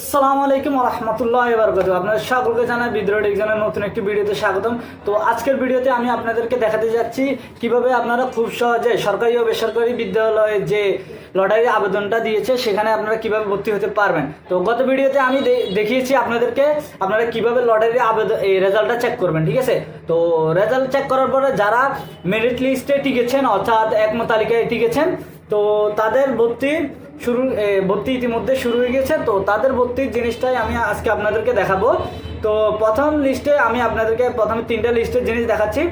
আসসালামু আলাইকুম রহমতুল্লাহ বরকত আপনাদের সকলকে জানাই বিদ্রোহ ডিভিশনের নতুন একটি ভিডিওতে স্বাগতম। তো আজকের ভিডিওতে আমি আপনাদেরকে দেখাতে যাচ্ছি কীভাবে আপনারা খুব সহজে সরকারি ও বেসরকারি বিদ্যালয়ে যে লটারির আবেদনটা দিয়েছে, সেখানে আপনারা কীভাবে ভর্তি হতে পারবেন। তো গত ভিডিওতে আমি দেখিয়েছি আপনাদেরকে আপনারা কীভাবে লটারির আবেদন এই রেজাল্টটা চেক করবেন, ঠিক আছে? তো রেজাল্ট চেক করার পরে যারা মেরিট লিস্টে টিকেছেন, অর্থাৎ একমত তালিকায় টিকেছেন, তো তাদের ভর্তি শুরু ভর্তি ইতিমধ্যে শুরু হয়ে গেছে। তো তাদের ভর্তির জিনিসটাই আমি আজকে আপনাদেরকে দেখাবো। তো প্রথম লিস্টে আমি আপনাদেরকে প্রথমে তিনটা লিস্টের জিনিস দেখাচ্ছি।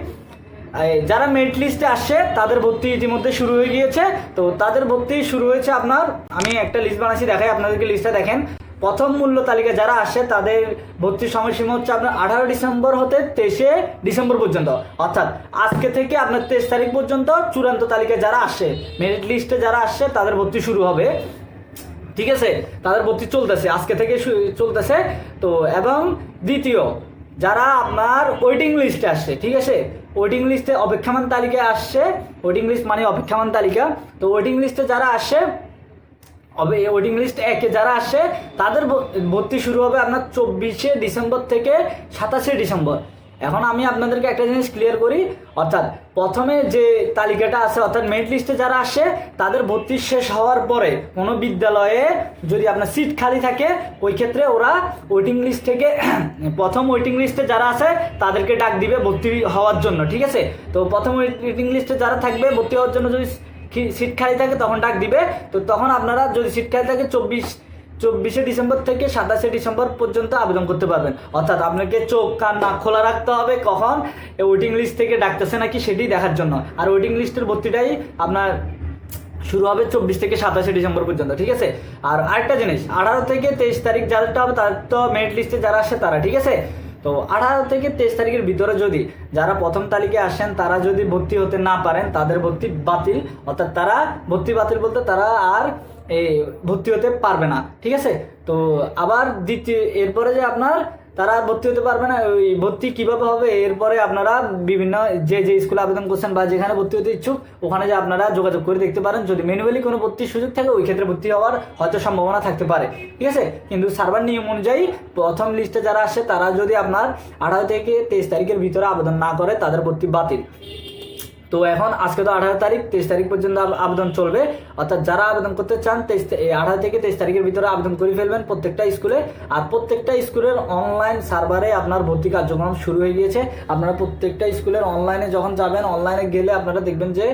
যারা মেরিট লিস্টে আসছে, তাদের ভর্তি ইতিমধ্যে শুরু হয়ে গিয়েছে। তো তাদের ভর্তি শুরু হয়েছে আপনার, আমি একটা লিস্ট বানাচ্ছি, দেখাই আপনাদেরকে লিস্টটা দেখেন। প্রথম মূল্য তালিকা যারা আসছে তাদের ভর্তির সময়সীমা হচ্ছে আপনার আঠারো ডিসেম্বর হতে তেইশে ডিসেম্বর পর্যন্ত। অর্থাৎ আজকে থেকে আপনার তেইশ তারিখ পর্যন্ত চূড়ান্ত তালিকায় যারা আসছে মেরিট লিস্টে যারা আসছে তাদের ভর্তি শুরু হবে। ঠিক আছে? তাদের ভর্তি চলতেছে, আজকে থেকে চলতেছে। তো এবং দ্বিতীয়, যারা আপনার ওয়েটিং লিস্টে আসছে ঠিক আছে? ওয়েটিং লিস্টে অপেক্ষামান তালিকায় আসছে ওয়েটিং লিস্ট মানে অপেক্ষামান তালিকা। তো ওয়েটিং লিস্টে যারা হবে ওয়েটিং লিস্ট একে যারা আসে, তাদের ভর্তি শুরু হবে আপনার চব্বিশে ডিসেম্বর থেকে সাতাশে ডিসেম্বর। এখন আমি আপনাদেরকে একটা জিনিস ক্লিয়ার করি, অর্থাৎ প্রথমে যে তালিকাটা আছে, অর্থাৎ মেরিট লিস্টে যারা আসে, তাদের ভর্তি শেষ হওয়ার পরে কোনো বিদ্যালয়ে যদি আপনার সিট খালি থাকে, ওই ক্ষেত্রে ওরা ওয়েটিং লিস্ট থেকে প্রথম ওয়েটিং লিস্টে যারা আছে, তাদেরকে ডাক দিবে ভর্তি হওয়ার জন্য, ঠিক আছে? তো প্রথম ওয়েটিং লিস্টে যারা থাকবে, ভর্তি হওয়ার জন্য যদি সিট খালি থাকে তখন ডাক দিবে, তো তখন আপনারা যদি সিট খালি থাকে চব্বিশ, চব্বিশে ডিসেম্বর থেকে সাতাশে ডিসেম্বর পর্যন্ত আবেদন করতে পারবেন। অর্থাৎ আপনাকে চোখ, কান, নাক খোলা রাখতে হবে, কখন? ওয়েটিং লিস্ট থেকে ডাকতেছে নাকি সেটি দেখার জন্য। আর ওয়েটিং লিস্টের ভর্তিটাই আপনার শুরু হবে চব্বিশ থেকে সাতাশে ডিসেম্বর পর্যন্ত, ঠিক আছে? আর আরেকটা জিনিস, আঠারো থেকে তেইশ তারিখ যাদেরটা হবে তাদের তো মেরিট লিস্টে যারা আসে তারা, ঠিক আছে? তো আঠারো থেকে তেইশ তারিখের ভিতরে যদি যারা প্রথম তালিকায় আসেন, তারা যদি ভর্তি হতে না পারেন, তাদের ভর্তি বাতিল। অর্থাৎ তারা ভর্তি বাতিল বলতে তারা আর এই ভর্তি হতে পারবে না। ঠিক আছে? তো আবার দ্বিতীয়, এরপরে যে আপনার তারা ভর্তি হতে পারবে না, ওই ভর্তি কীভাবে হবে এরপরে আপনারা বিভিন্ন যে যে স্কুলে আবেদন করছেন বা যেখানে ভর্তি হতে ইচ্ছুক, ওখানে যে আপনারা যোগাযোগ করে দেখতে পারেন। যদি ম্যানুয়ালি কোনো ভর্তির সুযোগ থাকে, ওই ক্ষেত্রে ভর্তি হওয়ার হয়তো সম্ভাবনা থাকতে পারে। ঠিক আছে? কিন্তু সার্ভার নিয়ম অনুযায়ী প্রথম লিস্টে যারা আসে, তারা যদি আপনার আঠারো থেকে তেইশ তারিখের ভিতরে আবেদন না করে, তাদের ভর্তি বাতিল। তো এখন আজকে তো আঠারো তারিখ, তেইশ তারিখ পর্যন্ত আবেদন চলবে। অর্থাৎ যারা আবেদন করতে চান, তেইশ আঠারো থেকে তেইশ তারিখের ভিতরে আবেদন করে ফেলবেন প্রত্যেকটা স্কুলে। আর প্রত্যেকটা স্কুলের অনলাইন সার্ভারে আপনার ভর্তি কার্যক্রম শুরু হয়ে গিয়েছে। আপনারা প্রত্যেকটা স্কুলের অনলাইনে যখন যাবেন অনলাইনে গেলে আপনারা দেখবেন যে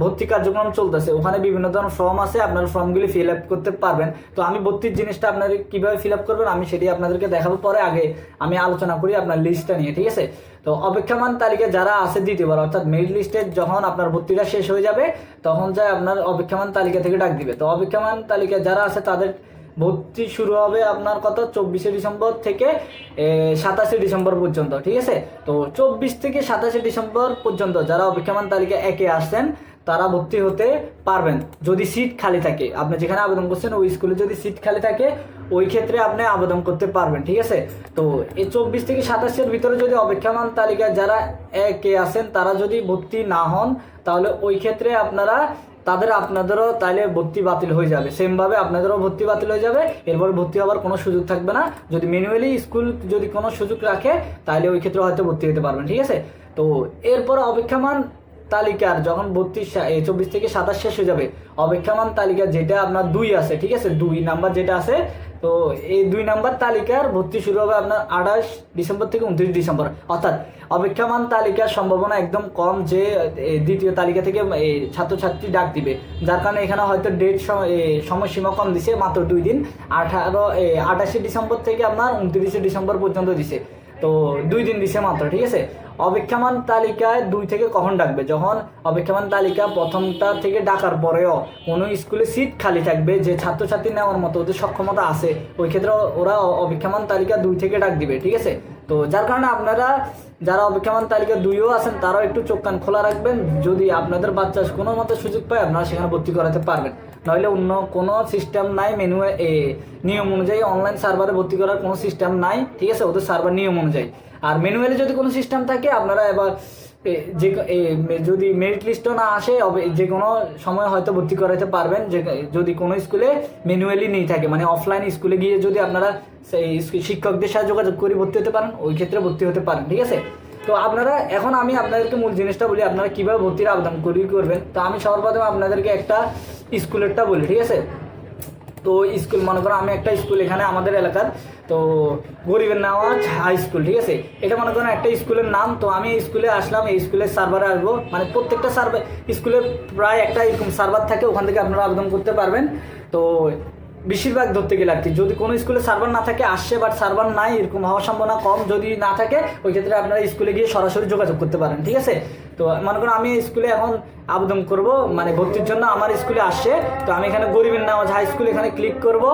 ভর্তি কার্যক্রম চলতেছে। ওখানে বিভিন্ন ধরনের ফর্ম আছে, আপনারা ফর্মগুলি ফিল আপ করতে পারবেন। তো আমি ভর্তির জিনিসটা আপনারা কীভাবে ফিল আপ করবেন, আমি সেটি আপনাদেরকে দেখাবো পরে আগে আমি আলোচনা করি আপনার লিস্টটা নিয়ে, ঠিক আছে? তো অপেক্ষামান তালিকা যারা আছে দ্বিতীয়বার, অর্থাৎ মেরিট লিস্টে যখন আপনার ভর্তিটা শেষ হয়ে যাবে, তখন যায় আপনার অপেক্ষামান তালিকা থেকে ডাক দিবে। তো অপেক্ষামান তালিকা যারা আছে তাদের ভর্তি শুরু হবে আপনার কত? চব্বিশে ডিসেম্বর থেকে সাতাশে ডিসেম্বর পর্যন্ত, ঠিক আছে? তো চব্বিশ থেকে সাতাশে ডিসেম্বর পর্যন্ত যারা অপেক্ষামান তালিকা একে আসছেন, তারা ভর্তি হতে পারবেন। যদি সিট খালি থাকে, আপনি যেখানে আবেদন করছেন, ওই স্কুলে যদি সিট খালি থাকে, ওই ক্ষেত্রে আপনি আবেদন করতে পারবেন, ঠিক আছে? তো এই চব্বিশ থেকে সাতাশের ভিতরে যদি অপেক্ষামান তালিকায় যারা একে আছেন তারা যদি ভর্তি না হন, তাহলে ওই ক্ষেত্রে আপনারা তাদের আপনাদেরও তাইলে ভর্তি বাতিল হয়ে যাবে। সেমভাবে আপনাদেরও ভর্তি বাতিল হয়ে যাবে, এরপর ভর্তি হওয়ার কোনো সুযোগ থাকবে না। যদি ম্যানুয়ালি স্কুল যদি কোনো সুযোগ রাখে তাহলে ওই ক্ষেত্রে হয়তো ভর্তি হতে পারবেন, ঠিক আছে? তো এরপর অপেক্ষামান তালিকার, যখন বত্রিশ চব্বিশ থেকে সাতাশ শেষ হয়ে যাবে, অপেক্ষামান তালিকা যেটা আপনার দুই আছে, ঠিক আছে? দুই নাম্বার যেটা আছে তো এই দুই নাম্বার তালিকার ভর্তি শুরু হবে আপনার আঠাশ ডিসেম্বর থেকে উনত্রিশ ডিসেম্বর। অর্থাৎ অপেক্ষামান তালিকার সম্ভাবনা একদম কম যে দ্বিতীয় তালিকা থেকে ছাত্রছাত্রী ডাক দিবে। যার কারণে এখানে হয়তো ডেট সময়সীমা কম দিছে, মাত্র দুই দিন। আঠারো আঠাশে ডিসেম্বর থেকে আপনার উনত্রিশে ডিসেম্বর পর্যন্ত দিছে। তো দুই দিন দিছে মাত্র, ঠিক আছে? অপেক্ষামান তালিকায় দুই থেকে কখন ডাকবে? যখন অপেক্ষামান তালিকা প্রথমটা থেকে ডাকার পরেও কোনো স্কুলে সিট খালি থাকবে, যে ছাত্রছাত্রী নেওয়ার মতো ওদের সক্ষমতা আছে, ওই ক্ষেত্রে ওরা অপেক্ষামান তালিকা দুই থেকে ডাক দিবে, ঠিক আছে? তো যার কারণে আপনারা যারা অপেক্ষামান তালিকা দুইও আছেন, তারাও একটু চোখ কান খোলা রাখবেন। যদি আপনাদের বাচ্চা কোনো মতো সুযোগ পায়, আপনারা সেখানে ভর্তি করাতে পারবেন। নইলে অন্য কোনো সিস্টেম নাই মেনু নিয়ম অনুযায়ী অনলাইন সার্ভারে ভর্তি করার কোনো সিস্টেম নাই, ঠিক আছে? ওদের সার্ভার নিয়ম অনুযায়ী। আর ম্যানুয়ালি যদি কোনো সিস্টেম থাকে, আপনারা এবার যে যদি মেরিট লিস্টও না আসে যে কোনো সময় হয়তো ভর্তি করাতে পারবেন, যে, যদি কোনো স্কুলে ম্যানুয়ালি নেই থাকে মানে অফলাইন স্কুলে গিয়ে যদি আপনারা সেই শিক্ষকদের সাথে যোগাযোগ করে ভর্তি হতে পারেন, ওই ক্ষেত্রে ভর্তি হতে পারেন, ঠিক আছে? তো আপনারা, এখন আমি আপনাদেরকে মূল জিনিসটা বলি, আপনারা কীভাবে ভর্তির আবেদন করি করবেন? তো আমি সবার প্রথমে আপনাদেরকে একটা স্কুলেরটা বলি, ঠিক আছে? তো স্কুল, মনে করো আমি একটা স্কুল এখানে আমাদের এলাকার, তো গরিবের নামাজ হাই স্কুল ঠিক আছে? এটা মনে করেন একটা স্কুলের নাম, তো আমি স্কুলে আসলাম, এই স্কুলের সার্ভারে আসব। মানে প্রত্যেকটা সার্ভার স্কুলে প্রায় একটা এরকম সার্ভার থাকে, ওখান থেকে আপনারা আবেদন করতে পারবেন। তো বেশিরভাগ ধরতে গেলে আর কি, যদি কোনো স্কুলে সার্ভার না থাকে, আসছে বাট সার্ভার নাই, এরকম হওয়ার সম্ভাবনা কম, যদি না থাকে, ওই ক্ষেত্রে আপনারা স্কুলে গিয়ে সরাসরি যোগাযোগ করতে পারেন, ঠিক আছে? তো মনে করো আমি স্কুলে এখন আবেদন করব মানে ভর্তির জন্য আমার স্কুলে আসছে, তো আমি এখানে গরিবের নামাজ হাই স্কুল এখানে ক্লিক করব।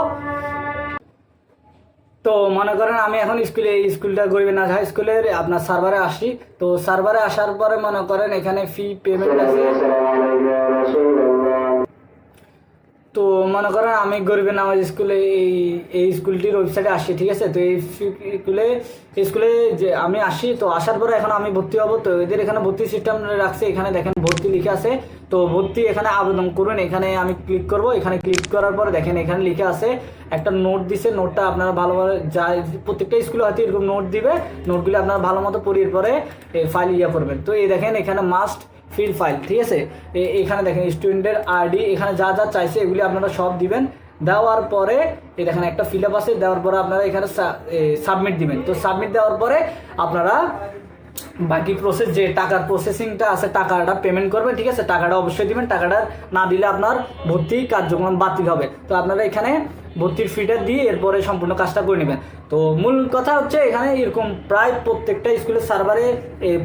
তো মনে করেন আমি এখন স্কুলে, স্কুলটা গরিবের নাচ হাই স্কুলের, আপনার সার্ভারে আসি। তো সার্ভারে আসার পরে মনে করেন এখানে ফি পেমেন্ট আছে। তো মনে করেন আমি গরিবের নামাজ স্কুলে এই এই স্কুলটির ওয়েবসাইটে আসি, ঠিক আছে? তো এই স্কুলে স্কুলে যে আমি আসি, তো আসার পরে এখন আমি ভর্তি হব। তো এদের এখানে ভর্তি সিস্টেম রাখছে। এখানে দেখেন ভর্তি লিখে আছে। তো ভর্তি এখানে আবেদন করুন। এখানে আমি ক্লিক করব। এখানে ক্লিক করার পরে দেখেন এখানে লিখে আছে, একটা নোট দিছে। নোটটা আপনারা ভালোভাবে যা প্রত্যেকটা স্কুলে হয়তো এরকম নোট দিবে। নোটগুলি আপনারা ভালো মতো পড়িয়ে পরে ফাইল ইয়ে করবেন। তো এই দেখেন এখানে মাস্ট ফিল ফাইল ঠিক আছে? এখানে দেখেন স্টুডেন্টের আইডি এখানে যা যা চাইছে এগুলি আপনারা সব দিবেন। দেওয়ার পরে এই দেখেন একটা ফিল আপ আছে, দেওয়ার পরে আপনারা এখানে সাবমিট দিবেন। তো সাবমিট দেওয়ার পরে আপনারা বাকি প্রসেস যে টাকার প্রসেসিংটা আছে, টাকাটা পেমেন্ট করবেন ঠিক আছে? টাকাটা অবশ্যই দিবেন, টাকাটা না দিলে আপনার ভর্তি কার্যক্রম বাতিল হবে। তো আপনারা এখানে ভর্তির ফিটা দিয়ে এরপরে সম্পূর্ণ কাজটা করে নেবেন। তো মূল কথা হচ্ছে এখানে এরকম প্রায় প্রত্যেকটা স্কুলের সার্ভারে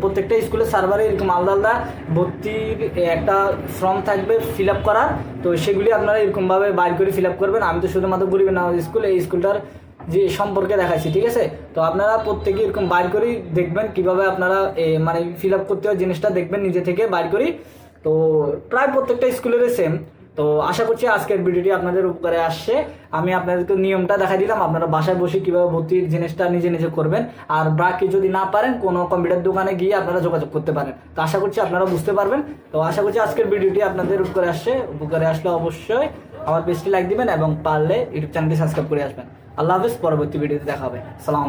প্রত্যেকটা স্কুলের সার্ভারে এরকম আলাদা আলাদা ভর্তির একটা ফর্ম থাকবে ফিল আপ করার। তো সেগুলি আপনারা এরকমভাবে বাইর করে ফিল আপ করবেন। আমি তো শুধুমাত্র গরিবের নামাজ স্কুল এই স্কুলটার যে সম্পর্কে দেখাচ্ছি ঠিক আছে? তো আপনারা প্রত্যেকে এরকম বাইর করেই দেখবেন কীভাবে আপনারা মানে ফিল আপ করতে হয় জিনিসটা দেখবেন নিজে থেকে বাইর করি তো প্রায় প্রত্যেকটা স্কুলেরই সেম তো আশা করছি আজকের ভিডিওটি আপনাদের উপকারে আসছে। আমি আপনাদেরকে নিয়মটা দেখাই দিলাম, আপনারা বাসায় বসে কীভাবে ভর্তির জিনিসটা নিজে নিজে করবেন। আর বাকি যদি না পারেন, কোনো কম্পিউটার দোকানে গিয়ে আপনারা যোগাযোগ করতে পারেন। তো আশা করছি আপনারা বুঝতে পারবেন। তো আশা করছি আজকের ভিডিওটি আপনাদের উপকারে আসছে। উপকারে আসলে অবশ্যই আমার পেজটি লাইক দিবেন এবং পারলে ইউটিউব চ্যানেলটি সাবস্ক্রাইব করে আসবেন। আল্লাহ হাফিজ পরবর্তী ভিডিওতে দেখা হবে। সালামু